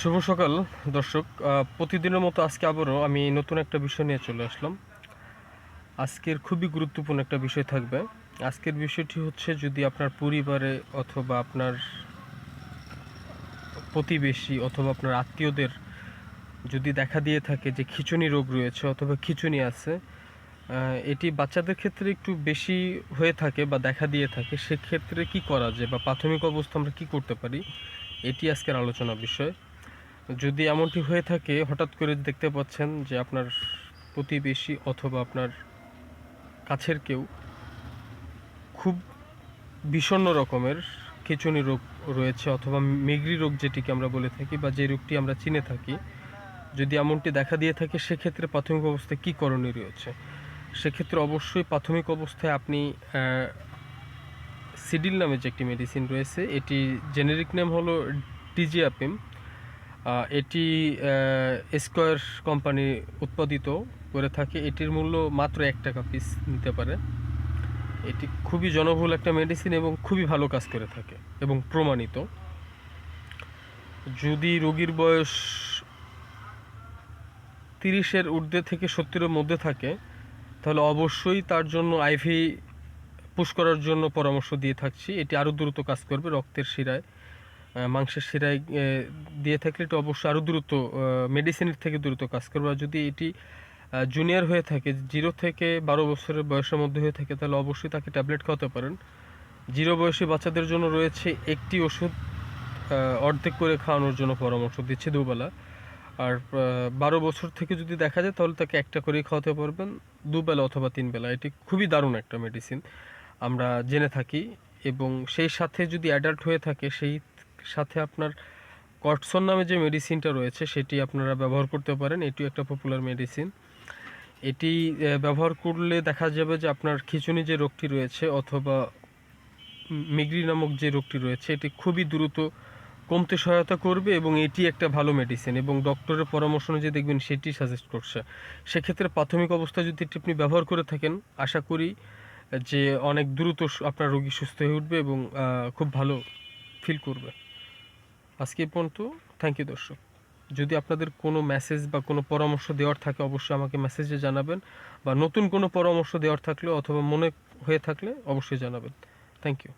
শুভ সকাল, দর্শক। প্রতিদিনের মতো আজকে আবারও আমি নতুন একটা বিষয় নিয়ে চলে আসলাম। আজকের খুবই গুরুত্বপূর্ণ একটা বিষয় থাকবে। আজকের বিষয়টি হচ্ছে যদি আপনার পরিবারে অথবা আপনার প্রতিবেশী অথবা আপনার আত্মীয়দের যদি দেখা দিয়ে থাকে যে খিচুনি রোগ রয়েছে অথবা খিচুনি আছে এটি বাচ্চাদের ক্ষেত্রে একটু বেশি হয়ে থাকে বা দেখা দিয়ে থাকে, সেক্ষেত্রে কি করা যায় বা প্রাথমিক অবস্থা আমরা কি করতে পারি, এটি আজকের আলোচনা বিষয়। যদি এমনটি হয়ে থাকে, হঠাৎ করে দেখতে পাচ্ছেন যে আপনার প্রতিবেশী অথবা আপনার কাছের কেউ খুব বিষণ্ণ রকমের খিচুনি রোগ রয়েছে অথবা মেগরি রোগ যেটিকে আমরা বলে থাকি বা যে রোগটি আমরা চিনে থাকি। যদি এমনটি দেখা দিয়ে থাকে, সেক্ষেত্রে প্রাথমিক অবস্থায় কী করণীয় রয়েছে? সেক্ষেত্রে অবশ্যই প্রাথমিক অবস্থায় আপনি সিডিল নামে যে একটি মেডিসিন রয়েছে, এটি জেনেরিক নেম হলো ডিজিয়াপিম এটি স্কোয়ার কোম্পানি উৎপাদিত করে থাকে। এটির মূল্য মাত্র এক টাকা পিস নিতে পারে। এটি খুবই জনবহুল একটা মেডিসিন এবং খুবই ভালো কাজ করে থাকে এবং প্রমাণিত। যদি রোগীর বয়স তিরিশের ঊর্ধ্বে থেকে সত্তরের মধ্যে থাকে, তাহলে অবশ্যই তার জন্য আইভি পুশ করার জন্য পরামর্শ দিয়ে থাকছি। এটি আরও দ্রুত কাজ করবে রক্তের শিরায়। মাংসের শিরায় দিয়ে থাকলে এটি অবশ্যই আরও দ্রুত মেডিসিনের থেকে দ্রুত কাজ করবে। আর যদি এটি জুনিয়র হয়ে থাকে জিরো থেকে বারো বছরের বয়সের মধ্যে হয়ে থাকে, তাহলে অবশ্যই তাকে ট্যাবলেট খাওয়াতে পারেন। জিরো বয়সী বাচ্চাদের জন্য রয়েছে একটি ওষুধ অর্ধেক করে খাওয়ানোর জন্য পরামর্শ দিচ্ছে দুবেলা। আর বারো বছর থেকে যদি দেখা যায়, তাহলে তাকে একটা করেই খাওয়াতে পারবেন, দুবেলা অথবা তিন বেলা এটি খুবই দারুণ একটা মেডিসিন আমরা জেনে থাকি। এবং সেই সাথে যদি অ্যাডাল্ট হয়ে থাকে, সেই সাথে আপনার কটসন নামে যে মেডিসিনটা রয়েছে, সেটি আপনারা ব্যবহার করতে পারেন। এটিও একটা পপুলার মেডিসিন এটি ব্যবহার করলে দেখা যাবে যে আপনার খিচুনি যে রোগটি রয়েছে অথবা মিগ্রি নামক যে রোগটি রয়েছে, এটি খুবই দ্রুত কমতে সহায়তা করবে এবং এটি একটা ভালো মেডিসিন এবং ডক্টরের পরামর্শ অনুযায়ী দেখবেন সেটি সাজেস্ট করছে। সেক্ষেত্রে প্রাথমিক অবস্থায় যদি এটি আপনি ব্যবহার করে থাকেন, আশা করি যে অনেক দ্রুত আপনার রোগী সুস্থ হয়ে উঠবে এবং খুব ভালো ফিল করবে। আজকে পর্যন্ত। থ্যাংক ইউ দর্শক। যদি আপনাদের কোনো মেসেজ বা কোনো পরামর্শ দেওয়ার থাকে, অবশ্যই আমাকে মেসেজে জানাবেন। বা নতুন কোনো পরামর্শ দেওয়ার থাকলে অথবা মনে হয়ে থাকলে অবশ্যই জানাবেন। Thank you